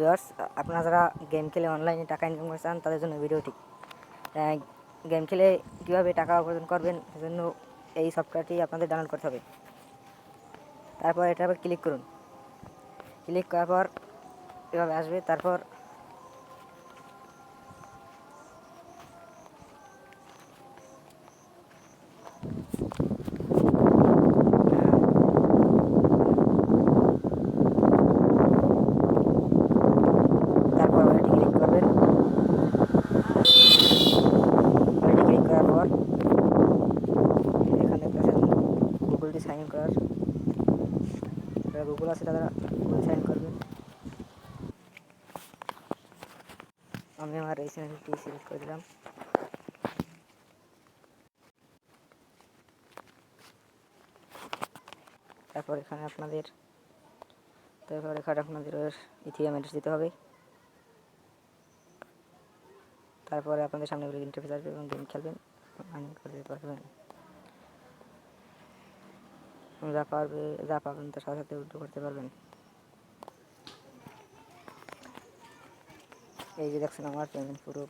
Viewers আপনারা যারা game খেলে অনলাইনে টাকা ইনকাম করতে চান তাদের জন্য ভিডিওটি গেম খেলে কীভাবে টাকা উপার্জন করবেন, সেজন্য এই সফটওয়্যারটি আপনাদের ডাউনলোড করতে হবে। তারপর এটার উপর ক্লিক করুন। ক্লিক করার পর এভাবে আসবে। তারপর তারপর ওয়ালেটে ক্লিক করবেন ওয়ালেটে ক্লিক করার পর এখানে দেখতেছেন গুগল সাইন ইন করার। যারা গুগল আছে, তারা গুগল সাইন করবেন আমি আমার এই চ্যানেলটি সিলেক্ট করে দিলাম। তারপর এখানে আপনাদের, তারপর এখানে আপনাদের ইথিয়াম অ্যাড্রেস দিতে হবে। তারপরে আপনাদের সামনে ইন্টারফেস আসবে এবং গেম খেলবেন আর্নিং করতে পারবেন যা পারবে, যা পাবেন তার সাথে সাথে উল্টো করতে পারবেন। এই যে দেখছেন আমার পেমেন্ট পুরো।